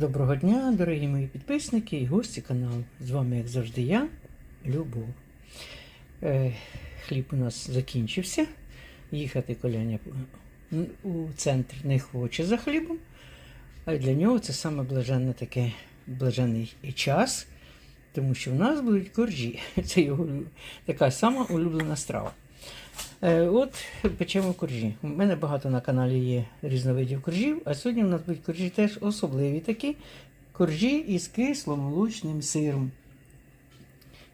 Доброго дня, дорогі мої підписники і гості каналу. З вами, як завжди, я, Любов. Е, хліб у нас закінчився. Їхати коляня у центр не хоче за хлібом. А для нього це саме блаженне таке блаженний час, тому що в нас будуть коржі. Це його така сама улюблена страва. Е, от печемо коржі. У мене багато на каналі є різновидів коржів, а сьогодні у нас будуть коржі теж особливі такі. Коржі із кисломолочним сиром.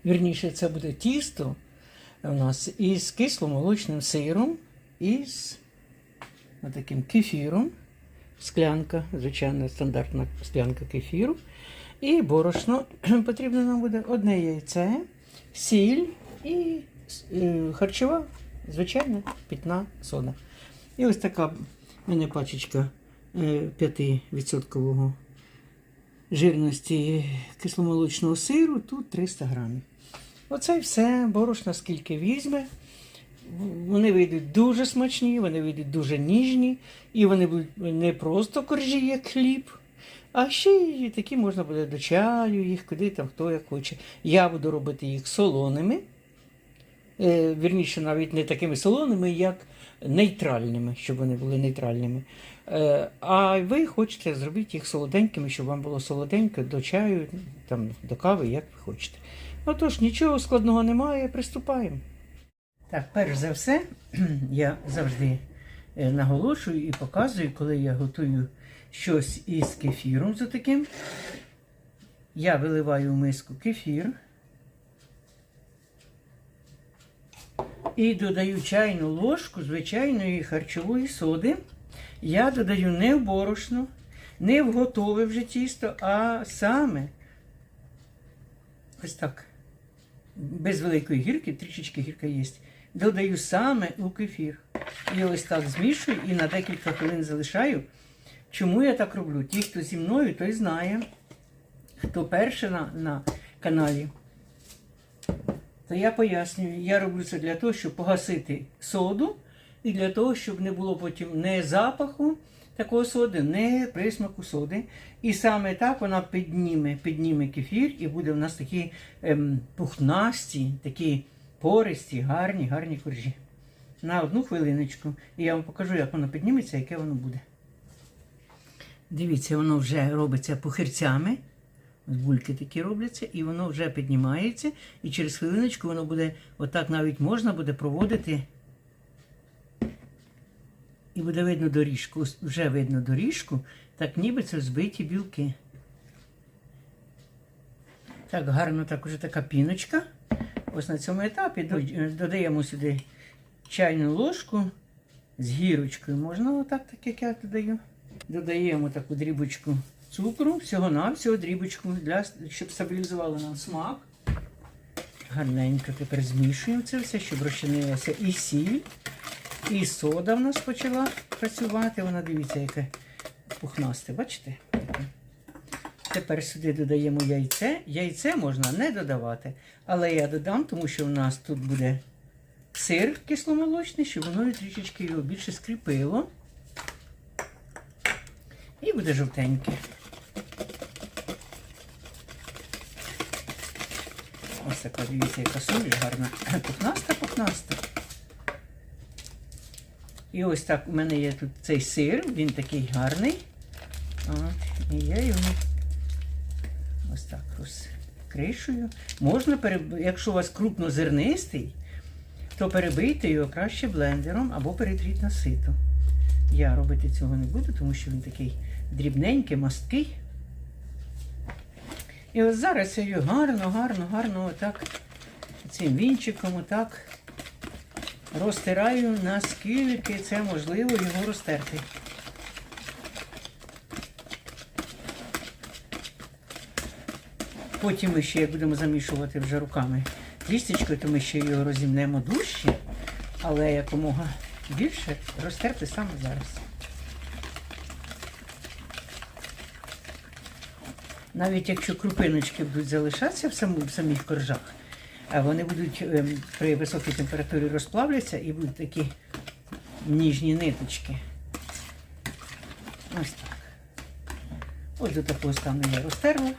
Вірніше, це буде тісто у нас із кисломолочним сиром, із таким кефіром. Склянка, звичайна стандартна склянка кефіру. І борошно потрібно нам буде одне яйце, сіль і е, харчова, звичайна питна сода. І ось така в мене пачечка е, 5% жирності кисломолочного сиру, тут 300 грамів. Оце все, борошна скільки візьме. Вони вийдуть дуже смачні, вони вийдуть дуже ніжні, і вони будуть не просто коржі, як хліб, а ще й такі можна буде до чаю, їх куди там хто як хоче. Я буду робити їх солоними. Е, вірніше, навіть не такими солоними, як нейтральними, щоб вони були нейтральними. Е, а ви хочете зробити їх солоденькими, щоб вам було солоденько до чаю, там, до кави, як ви хочете. Отож, нічого складного немає, приступаємо. Так, перш за все, я завжди е, наголошую і показую, коли я готую щось із кефіром за таким. Я виливаю в миску кефір і додаю чайну ложку звичайної харчової соди. Я додаю не в борошно, не в готове вже тісто, а саме ось так. Без великої гірки, трішечки гірка є. Додаю саме у кефір. І ось так змішую і на декілька хвилин залишаю. Чому я так роблю? Ті, хто зі мною, той знає. Хто перший на, на каналі, то я пояснюю, я роблю це для того, щоб погасити соду, і для того, щоб не було потім не запаху такого соди, не присмаку соди. І саме так вона підніме, підніме кефір, і буде в нас такі ем, пухнасті, такі пористі, гарні, гарні коржі. На одну хвилиночку. І я вам покажу, як воно підніметься, яке воно буде. Дивіться, воно вже робиться пухирцями. Бульки такі робляться, і воно вже піднімається. І через хвилиночку воно буде, отак навіть можна буде проводити. І буде видно доріжку. Вже видно доріжку, так ніби це збиті білки. Так, гарно так уже така піночка. Ось на цьому етапі додаємо сюди чайну ложку з гірочкою. Можна отак, так як я додаю. Додаємо таку дрібочку цукру, всього-навсього дрібочку, для, щоб стабілізувало нам смак. Гарненько тепер змішуємо це все, щоб розчинилася і сіль, і сода в нас почала працювати. Вона дивіться, яке пухнасте, бачите? Тепер сюди додаємо яйце. Яйце можна не додавати, але я додам, тому що в нас тут буде сир кисломолочний, щоб воно трішечки його більше скріпило. І буде жовтеньке. Ось така, дивіться, яка суміш гарна. Пухнаста, пухнаста. І ось так у мене є тут цей сир, він такий гарний. От, і я його ось так розкришую. Можна, переб... якщо у вас крупнозернистий, то перебийте його краще блендером або перетріть на сито. Я робити цього не буду, тому що він такий дрібненький, масткий. І ось зараз я його гарно, гарно, гарно отак цим вінчиком отак розтираю, наскільки це можливо його розтерти. Потім ми ще будемо замішувати вже руками трістечкою, то ми ще його розімнемо дужче, але якомога більше розтерти саме зараз. Навіть якщо крупиночки будуть залишатися в, саму, в самих коржах, вони будуть ем, при високій температурі розплавляться і будуть такі ніжні ниточки. Ось так. Ось до такого стану я розтерла.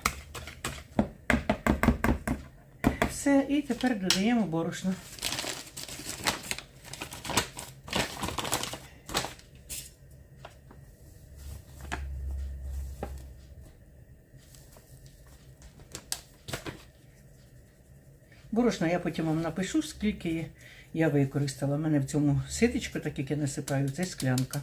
Все, і тепер додаємо борошно. Борошна я потім вам напишу, скільки я використала. У мене в цьому ситечко, так як я насипаю, це склянка.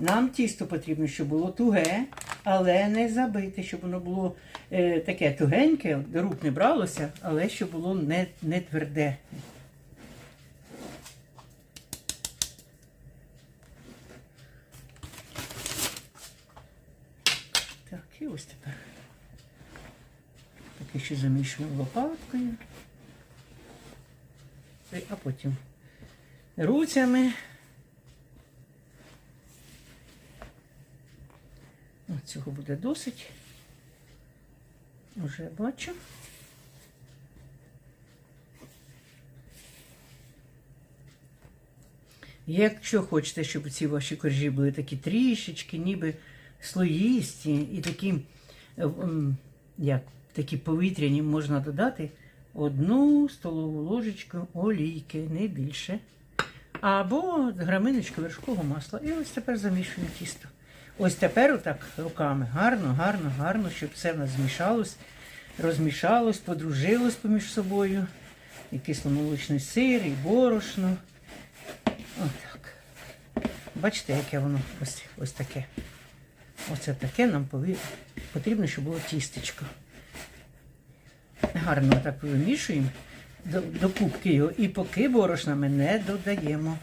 Нам тісто потрібно, щоб було туге, але не забите, щоб воно було е, таке тугеньке, до рук не бралося, але щоб було не, не тверде. Так, і ось тепер. Таке ще замішуємо лопаткою. А потім руцями. Цього буде досить. Уже бачу. Якщо хочете, щоб ці ваші коржі були такі трішечки, ніби слоїсті і такі, е, як, такі повітряні, можна додати одну столову ложечку олійки, не більше. Або граминочку вершкового масла. І ось тепер замішуємо тісто. Ось тепер отак руками гарно, гарно, гарно, щоб все в нас змішалось, розмішалось, подружилось поміж собою. І кисломолочний сир, і борошно. Отак. Бачите, яке воно ось, ось таке. Оце таке нам потрібно, щоб було тістечко. Гарно так вимішуємо до, до кубки його. І поки борошна ми не додаємо.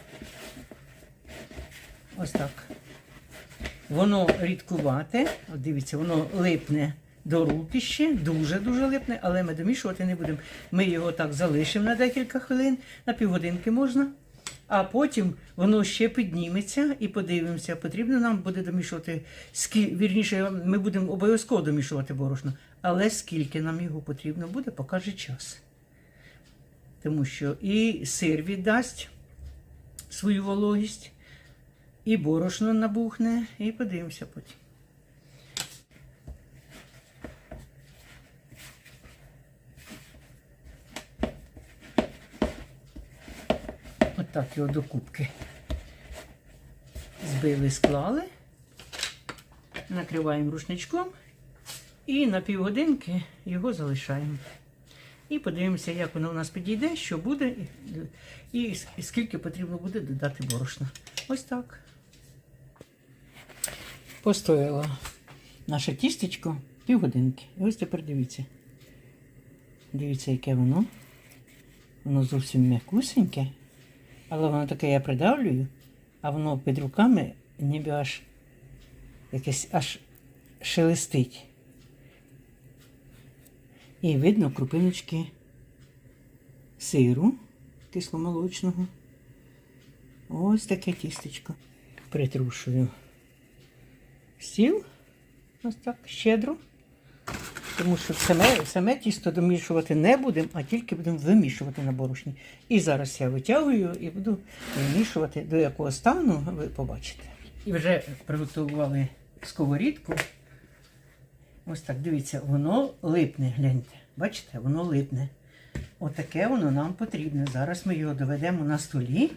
Ось так. Воно рідкувате, от дивіться, воно липне до руки ще, дуже-дуже липне, але ми домішувати не будемо. Ми його так залишимо на декілька хвилин, на півгодинки можна. А потім воно ще підніметься і подивимося. Потрібно нам буде домішувати вірніше, ми будемо обов'язково домішувати борошно. Але скільки нам його потрібно буде, покаже час. Тому що і сир віддасть свою вологість, і борошно набухне, і подивимося потім. Отак його до кубки. Збили, склали, накриваємо рушничком і на півгодинки його залишаємо. І подивимося, як воно у нас підійде, що буде, і, скільки потрібно буде додати борошна. Ось так. Постояло наше тістечко півгодинки. І ось тепер дивіться. Дивіться, яке воно. Воно зовсім м'якусеньке. Але воно таке я придавлюю, а воно під руками ніби аж якесь аж шелестить. І видно крупиночки сиру кисломолочного. Ось таке тістечко. Притрушую стіл. Ось так щедро. Тому що саме, саме тісто домішувати не будемо, а тільки будемо вимішувати на борошні. І зараз я витягую і буду вимішувати, до якого стану ви побачите. І вже приготували сковорідку. Ось так, дивіться, воно липне, гляньте. Бачите, воно липне. Отаке воно нам потрібне. Зараз ми його доведемо на столі,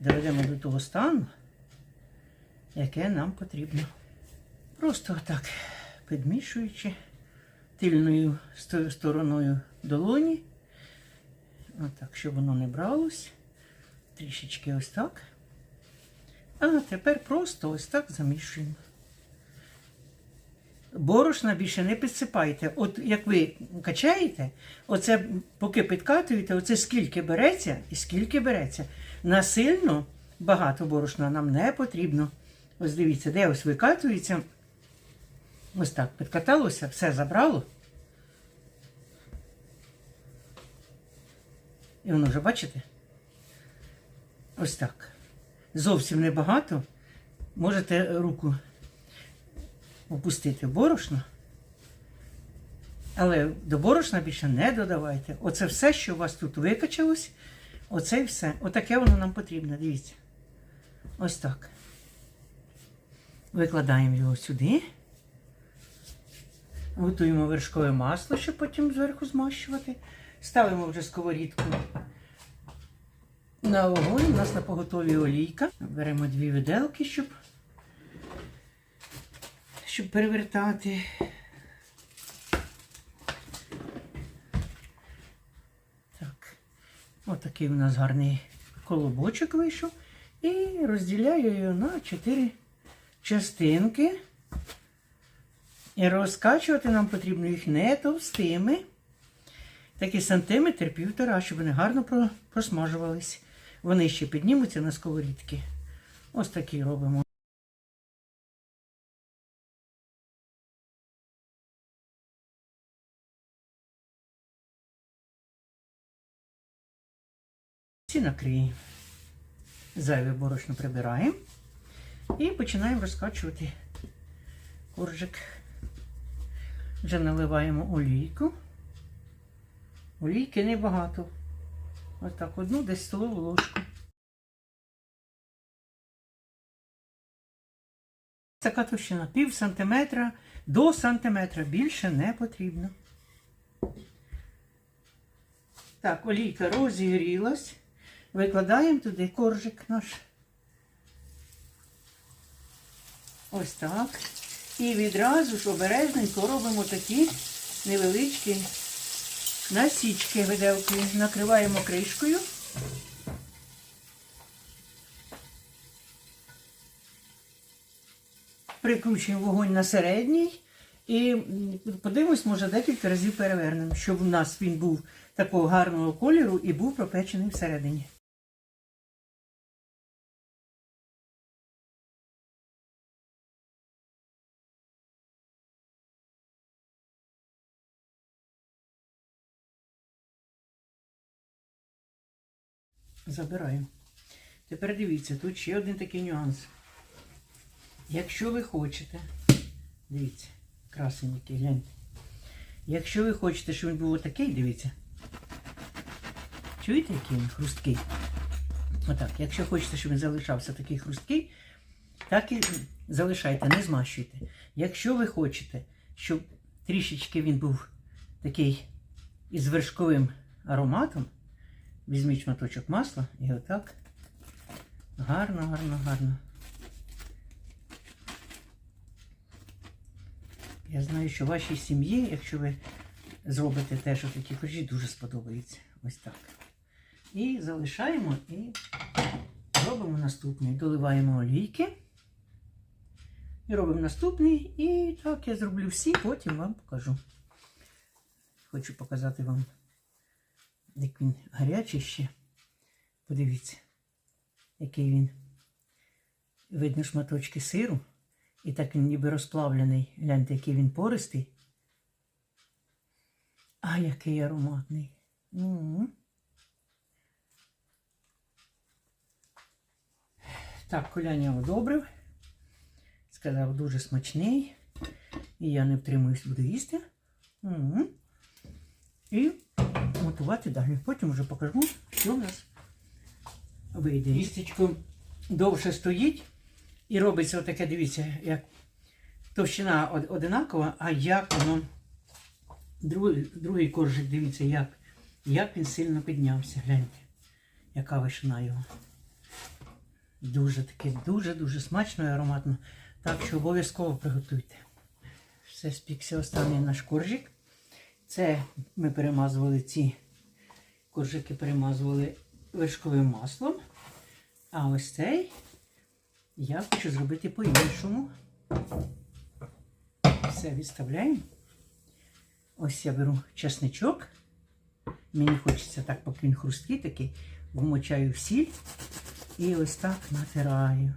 доведемо до того стану, яке нам потрібно. Просто отак підмішуючи тильною сто- стороною долоні. Отак, щоб воно не бралось. Трішечки ось так. А тепер просто ось так замішуємо. Борошна більше не підсипайте. От як ви качаєте, оце поки підкатуєте, оце скільки береться і скільки береться. Насильно багато борошна нам не потрібно. Ось дивіться, де ось викатується. Ось так підкаталося, все забрало. І воно вже, бачите? Ось так. Зовсім небагато. Можете руку опустити борошно. Але до борошна більше не додавайте. Оце все, що у вас тут викачалось, оце і все. Отаке воно нам потрібно, дивіться. Ось так. Викладаємо його сюди. Готуємо вершкове масло, щоб потім зверху змащувати. Ставимо вже сковорідку на вогонь. У нас на поготові олійка. Беремо дві виделки, щоб, щоб перевертати. Так, отакий у нас гарний колобочок вийшов. І розділяю його на чотири частинки. І розкачувати нам потрібно їх не товстими. Такий сантиметр півтора, щоб вони гарно просмажувались. Вони ще піднімуться на сковорідки. Ось такі робимо. Ці накриємо. Зайве борошно прибираємо. І починаємо розкачувати коржик. Вже наливаємо олійку. Олійки небагато. Ось так, одну десь столову ложку. Така товщина пів сантиметра до сантиметра. Більше не потрібно. Так, олійка розігрілась. Викладаємо туди коржик наш. Ось так. І відразу ж обережненько робимо такі невеличкі насічки виделкою. Накриваємо кришкою. Прикручуємо вогонь на середній. І подивимось, може, декілька разів перевернемо, щоб у нас він був такого гарного кольору і був пропечений всередині. Забираємо. Тепер дивіться, тут ще один такий нюанс. Якщо ви хочете, дивіться, красень який, гляньте. Якщо ви хочете, щоб він був отакий, дивіться. Чуєте, який він хрусткий? Отак. Якщо хочете, щоб він залишався такий хрусткий, так і залишайте, не змащуйте. Якщо ви хочете, щоб трішечки він був такий із вершковим ароматом, візьміть шматочок масла і отак гарно, гарно, гарно. Я знаю, що вашій сім'ї, якщо ви зробите теж такі коржі, дуже сподобається. Ось так. І залишаємо і робимо наступний. Доливаємо олійки. І робимо наступний. І так я зроблю всі, потім вам покажу. Хочу показати вам, як він гарячий ще. Подивіться, який він. Видно шматочки сиру. І так він ніби розплавлений. Гляньте, який він пористий. А який ароматний. М. Так, коляня одобрив. Сказав, дуже смачний. І я не втримуюсь, буду їсти. М. І готувати далі. Потім вже покажу, що в нас вийде. Їстечко довше стоїть. І робиться отаке, дивіться, як товщина одинакова, а як воно. Другий, другий коржик, дивіться, як, як він сильно піднявся. Гляньте, яка вишина його. Дуже таке, дуже-дуже смачно і ароматно. Так що обов'язково приготуйте. Все спікся останній наш коржик. Це ми перемазували ці коржики, перемазували вершковим маслом. А ось цей я хочу зробити по-іншому. Все відставляємо. Ось я беру чесничок. Мені хочеться так, поки він хрусткий такий, вмочаю в сіль і ось так натираю.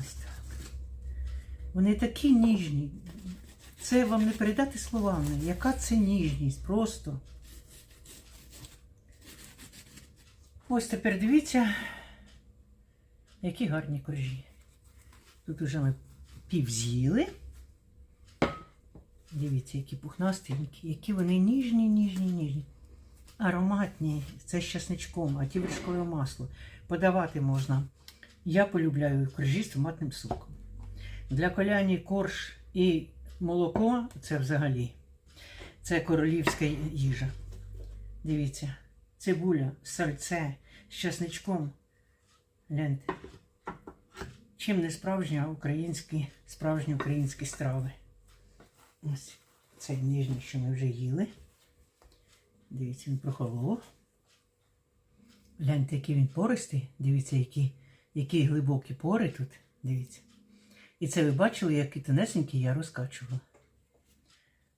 Ось так. Вони такі ніжні. Це вам не передати словами. Яка це ніжність? Просто. Ось тепер дивіться, які гарні коржі. Тут уже ми пів з'їли. Дивіться, які пухнастенькі, які вони ніжні, ніжні, ніжні. ароматні, це з часничком, а ті вершкове масло. Подавати можна. Я полюбляю коржі з томатним соком. Для коляні корж і молоко це взагалі. Це королівська їжа. Дивіться, цибуля, сальце з часничком. Гляньте. Чим не справжні, українські, справжні українські страви. Ось цей нижній, що ми вже їли. Дивіться, він прохолов. Гляньте, який він пористий. Дивіться, які, які глибокі пори тут. Дивіться. І це ви бачили, який тонесенький я розкачувала.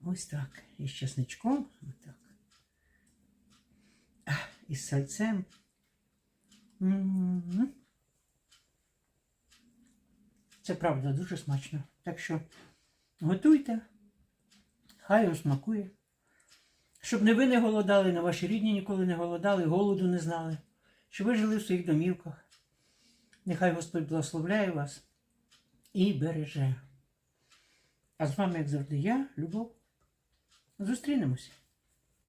Ось так. І з чесничком. Отак. І з сальцем. Це правда дуже смачно. Так що готуйте, хай вам смакує. Щоб не ви не голодали, не ваші рідні ніколи не голодали, голоду не знали. Щоб ви жили в своїх домівках. Нехай Господь благословляє вас і береже. А з вами, як завжди, я, Любов. Зустрінемося.